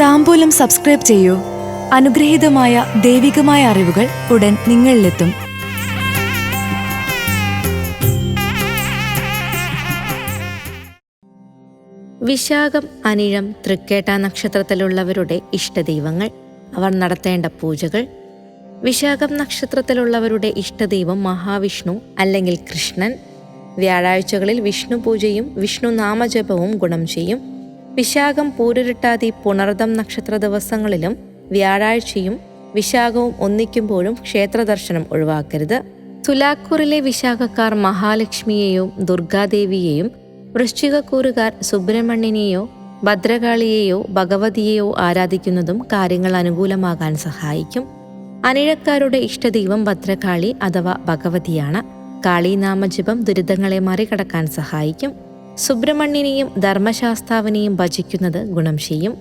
താമ്പൂലം subscribe ചെയ്യൂ. അനുഗ്രഹീതമായ ദൈവികമായ അറിവുകൾ ഉടൻ നിങ്ങളിലെത്തും. വിശാഖം അനിഴം തൃക്കേട്ട നക്ഷത്രത്തിലുള്ളവരുടെ ഇഷ്ടദൈവങ്ങൾ. അവർ നടത്തേണ്ട പൂജകൾ. വിശാഖം നക്ഷത്രത്തിലുള്ളവരുടെ ഇഷ്ടദൈവം മഹാവിഷ്ണു അല്ലെങ്കിൽ കൃഷ്ണൻ. വ്യാഴാഴ്ചകളിൽ വിഷ്ണു പൂജയും വിഷ്ണു നാമജപവും ഗുണം ചെയ്യും. വിശാഖം പൂരുരുട്ടാതി പുണർദം നക്ഷത്ര ദിവസങ്ങളിലും വ്യാഴാഴ്ചയും വിശാഖവും ഒന്നിക്കുമ്പോഴും ക്ഷേത്രദർശനം ഒഴിവാക്കരുത്. തുലാക്കൂറിലെ വിശാഖക്കാർ മഹാലക്ഷ്മിയെയും ദുർഗാദേവിയെയും വൃശ്ചികക്കൂറുകാർ സുബ്രഹ്മണ്യനെയോ ഭദ്രകാളിയെയോ ഭഗവതിയെയോ ആരാധിക്കുന്നതും കാര്യങ്ങൾ അനുകൂലമാകാൻ സഹായിക്കും. അനിഴക്കാരുടെ ഇഷ്ടദൈവം ഭദ്രകാളി അഥവാ ഭഗവതിയാണ്. കാളീനാമജപം ദുരിതങ്ങളെ മറികടക്കാൻ സഹായിക്കും. സുബ്രഹ്മണ്യനെയും ധർമ്മശാസ്താവിനെയും ഭജിക്കുന്നത് ഗുണം ചെയ്യും.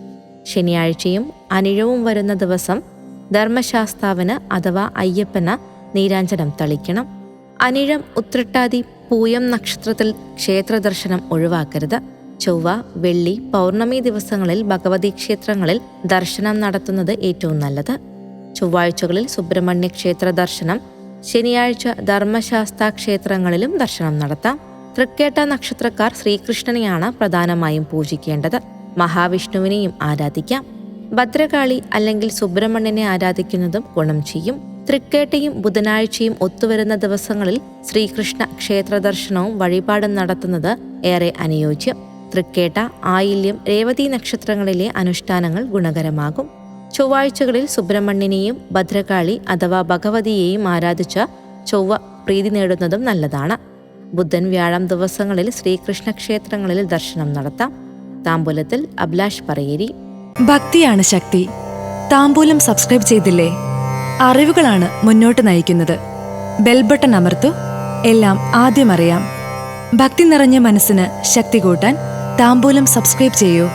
ശനിയാഴ്ചയും അനിഴവും വരുന്ന ദിവസം ധർമ്മശാസ്താവിന് അഥവാ അയ്യപ്പന് നീരാഞ്ജനം തളിക്കണം. അനിഴം ഉത്രട്ടാതി പൂയം നക്ഷത്രത്തിൽ ക്ഷേത്രദർശനം ഒഴിവാക്കരുത്. ചൊവ്വ വെള്ളി പൗർണമി ദിവസങ്ങളിൽ ഭഗവതി ക്ഷേത്രങ്ങളിൽ ദർശനം നടത്തുന്നത് ഏറ്റവും നല്ലത്. ചൊവ്വാഴ്ചകളിൽ സുബ്രഹ്മണ്യ ക്ഷേത്ര ദർശനം ശനിയാഴ്ച ധർമ്മശാസ്ത്ര ക്ഷേത്രങ്ങളിലും ദർശനം നടത്താം. തൃക്കേട്ട നക്ഷത്രക്കാർ ശ്രീകൃഷ്ണനെയാണ് പ്രധാനമായും പൂജിക്കേണ്ടത്. മഹാവിഷ്ണുവിനെയും ആരാധിക്കാം. ഭദ്രകാളി അല്ലെങ്കിൽ സുബ്രഹ്മണ്യനെ ആരാധിക്കുന്നതും ഗുണം ചെയ്യും. തൃക്കേട്ടയും ബുധനാഴ്ചയും ഒത്തുവരുന്ന ദിവസങ്ങളിൽ ശ്രീകൃഷ്ണ ക്ഷേത്ര ദർശനവും വഴിപാടും നടത്തുന്നത് ഏറെ അനുയോജ്യം. തൃക്കേട്ട ആയില്യം രേവതി നക്ഷത്രങ്ങളിലെ അനുഷ്ഠാനങ്ങൾ ഗുണകരമാകും. ചൊവ്വാഴ്ചകളിൽ സുബ്രഹ്മണ്യനെയും ഭദ്രകാളി അഥവാ ഭഗവതിയെയും ആരാധിച്ച ചൊവ്വ പ്രീതി നേടുന്നതും നല്ലതാണ്. ബുധൻ വ്യാഴം ദിവസങ്ങളിൽ ശ്രീകൃഷ്ണ ക്ഷേത്രങ്ങളിൽ ദർശനം നടത്താം. താമ്പൂലത്തിൽ അഭിലാഷ് പറയേരി. ഭക്തിയാണ് ശക്തി. താമ്പൂലം സബ്സ്ക്രൈബ് ചെയ്തില്ലേ? അറിവുകളാണ് മുന്നോട്ട് നയിക്കുന്നത്. ബെൽബട്ടൺ അമർത്തു. എല്ലാം ആദ്യം അറിയാം. ഭക്തി നിറഞ്ഞ മനസ്സിന് ശക്തി കൂട്ടാൻ താമ്പൂലം സബ്സ്ക്രൈബ് ചെയ്യൂ.